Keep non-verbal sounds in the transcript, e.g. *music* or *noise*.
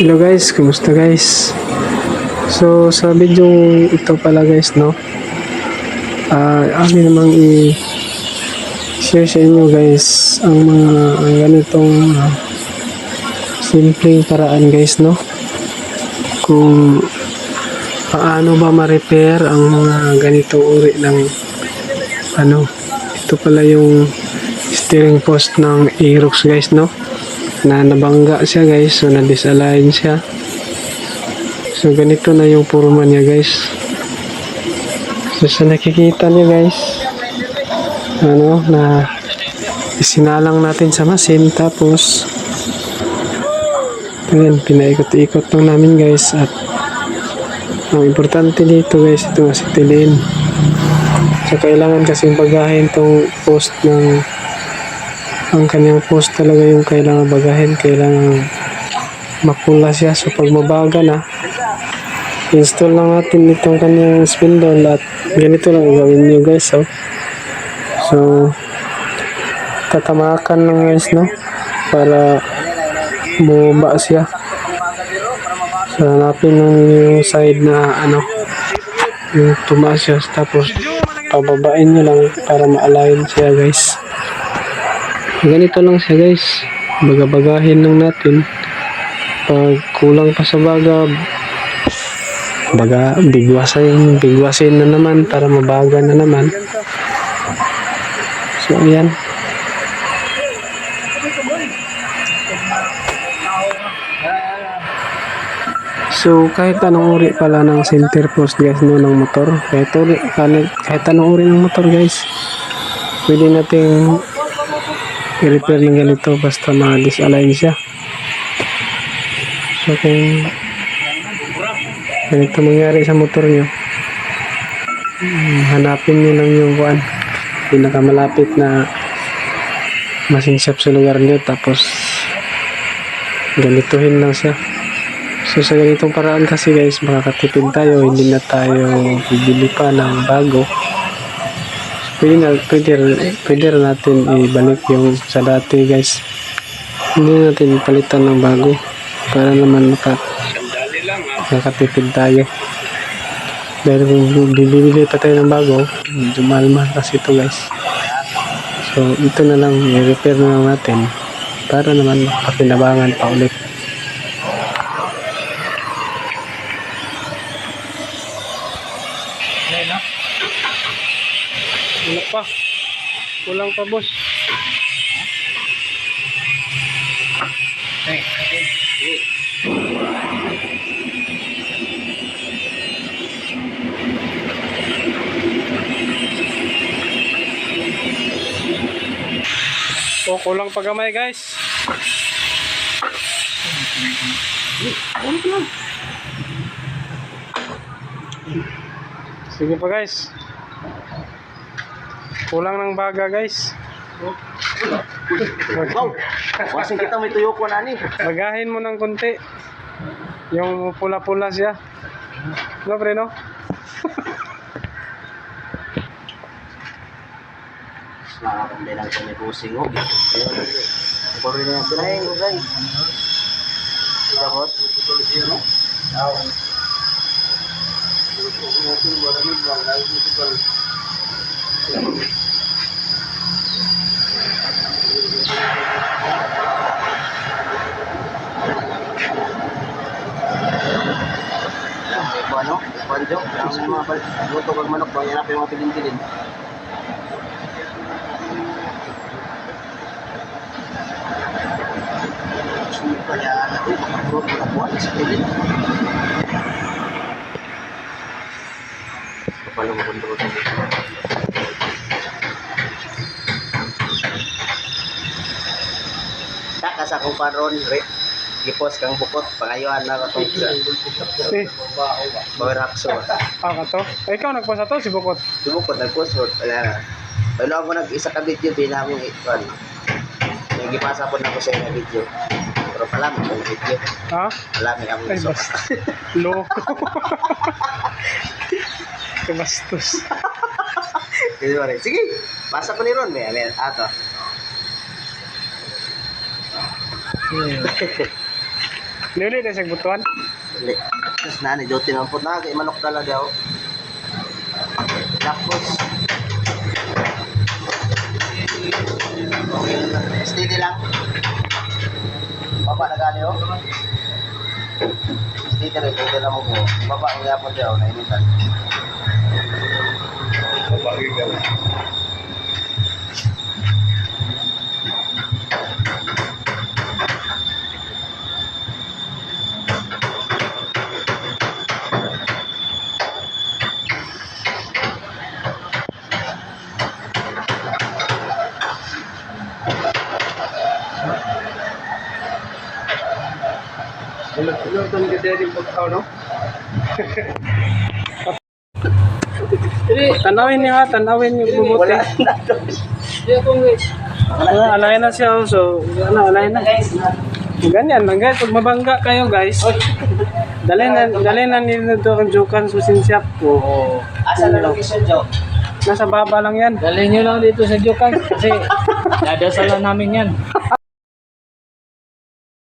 Hello guys, kumusta guys? So sa video ito pala guys no? Ah amin namang i share sa inyo guys ang mga ang ganitong ah, simpleng paraan guys no? Kung paano ba ma-repair ang mga ganitong uri ng ano ito pala yung steering post ng Aerox guys no na nabangga siya guys. So na disalign siya. So ganito na yung forma niya guys. So sa nakikita niyo guys ano na isinalang natin sa machine tapos ayan pinaikot-ikot lang namin guys at ang importante dito guys ito acetylen so kailangan kasing bagahin tong post ng ang kanyang post talaga yung kailangan bagahin kailangan mapula siya so pag mabaga na. Install lang natin itong kanyang spindle at ganito lang gawin nyo guys oh. so tatamakan lang guys no? Para bumaba siya. So hanapin lang yung side na ano yung tumaas siya tapos pababain nyo lang para ma-align siya guys ganito lang siya guys. Bagabagahin lang natin. Pag kulang pa sa baga baga bigwasin bigwasin na naman para mabaga na naman. So ayan. So, kahit anong uri pala ng center post guys no, ng motor, kahit, uri, kahit, anong uri ng motor guys, pwede nating i-repair ng ganito basta ma-disalign siya. So kung ganito mangyari sa motor nyo, hanapin nyo lang yung kuan, pinakamalapit na machine shop sa lugar nyo tapos ganituhin lang siya. So sa ganitong paraan kasi guys, makakatipid tayo, hindi na tayo bibili pa ng bago pwede na pwede, pwede natin ibalik yung sa dati guys. Hindi natin palitan ng bago para naman maka makatipid tayo. Dahil kung bibili pa tayo ng bago mahal-mahal kasi ito guys. So ito na lang i-repair na lang natin para naman makapinabangan pa ulit pa. Kulang pa, boss. So, kulang pa gamay, guys. Sige pa, guys. Kulang ng baga, guys. Wow! Wasing kita may tuyo ko na ni. Bagahin mo ng konti. Yung pula-pula siya. No, pre, no? Nakakang din ang kami pusing ho. Puro na yung pinahin ko guys. Kita boss? Ko ano? Panjo? Ang mga bal- luto kag manok, bang yanap yung mga tilin-tilin. Kaya natin, makapurot mo na buwan sa tilin. Kapalo mo kung akong paron, Rick. Gipos kang bukot, pangayuan na ako sa Eh, Boy Rakso. ah, ka to? Eh, ikaw nagpasa to, si Bukot. Sumukot, nag-post mo. Wala na. Wala ako nag-isa ka video, di na akong ikon. May gipasa po na ako sa inyo video. Pero pala mo yung video. Ha? Wala may akong Ay, basta. *laughs* Loko. *laughs* Kabastos. Sige, pare. Sige, pasa ko ni Ron. May ato. Yeah. Dili na sa butuan. Dili. Tapos na ni Jotin ang put na kay manok talaga oh. Tapos Steady lang. Baba na gali oh. Steady rin, steady lang mo po. Baba ang yapon daw, nainitan. Luton ka din pagkaw, no? tanawin niyo ha, tanawin niyo bumuti. Wala alay na siya, oh, so, ano, alay na. Ganyan lang guys, pag mabangga kayo guys, dali na, dali na nila ito ang Jokan Susin Shop ko. Asa na location, Joe? Nasa baba lang yan. Dali nyo lang dito sa Jokan kasi *laughs* dadasalan namin yan.